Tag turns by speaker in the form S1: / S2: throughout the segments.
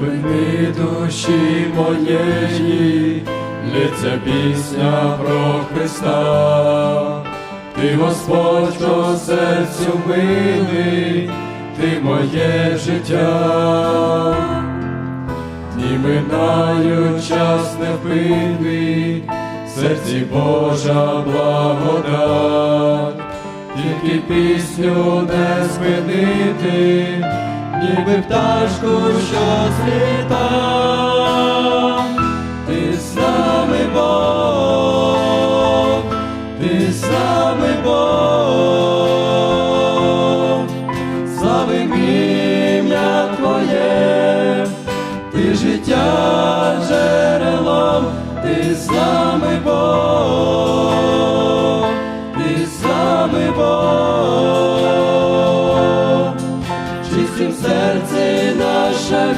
S1: Глибини душі моєї, лється пісня про Христа. Ти Господь, що серцю милий, ти моє життя. Дні минають час невпинний, серці Божа благодать, тільки пісню не спинити, ніби пташку, що зліта. Ти саме Бог, ти саме Бог, славим ім'я Твоє, ти життя джерелом, ти саме Бог,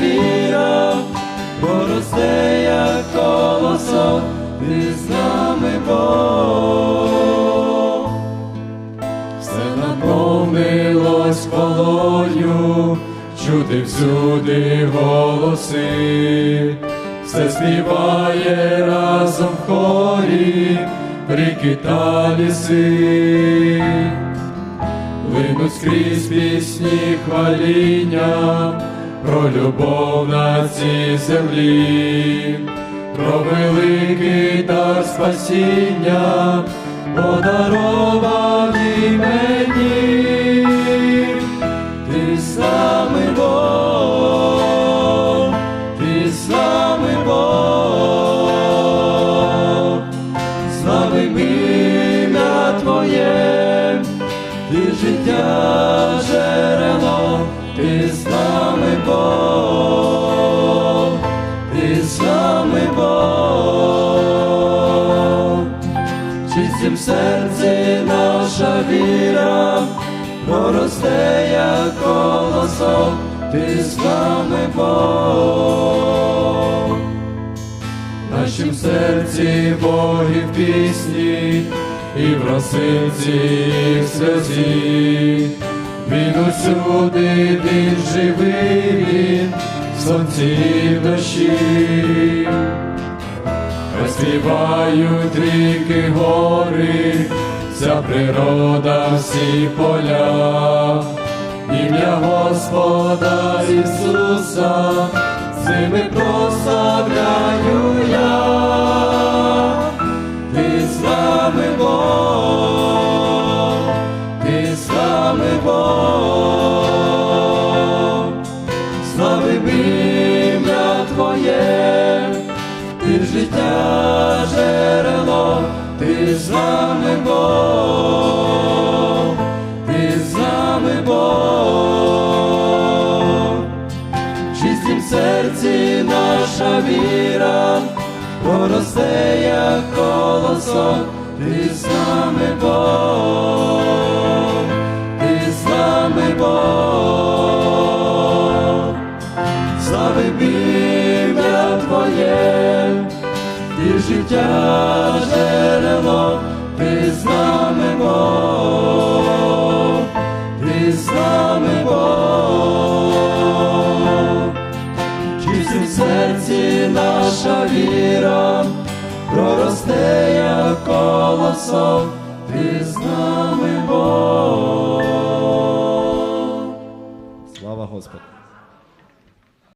S1: віра, поросте, як колосок, ти з нами Бог. Все наповнилось хвалою, чути всюди голоси, все співає разом в хорі, ріки та ліси, линуть скрізь пісні хваління, про любов на цій землі, про великий дар спасіння, подарований мені, ти самий Бог, ти самий Бог, славим ім'я Твоє, ти життя джерело, ти нами Бог, ти з нами Бог, чистім серці наша віра, проросте, як колосок, ти з нами Бог нашім серці Богів пісні, і в росинці і в сльозі. Він усюди, він живий, він в сонці дощі. Розпівають ріки гори, вся природа, всі поля, ім'я Господа Ісуса, цими прославляю я, життя джерело, ти з нами Бог, ти з нами Бог, чистім серці наша віра, проросте, як колосок, ти з нами Бог, ти життя джерело, нами Бог, ти з нами Бог, чистим в серці наша віра, проросте, як колосок, ти з нами Бог.
S2: Слава Господу!